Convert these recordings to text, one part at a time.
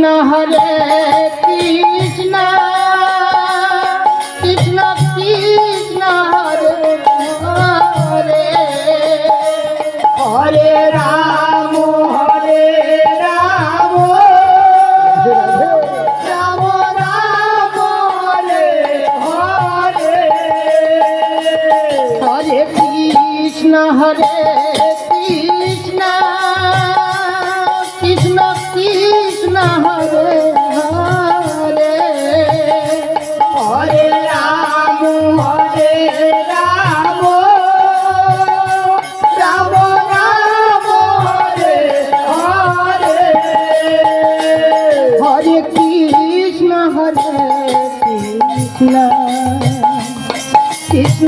Krishna Hare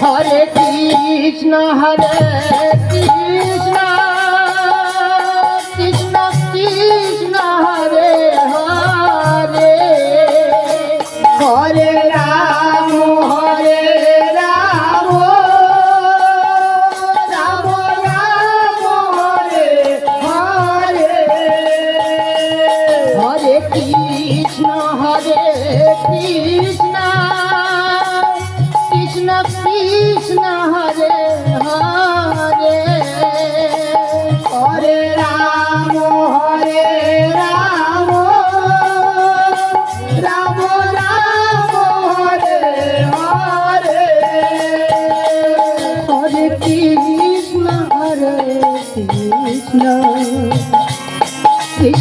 Hare Krishna Hare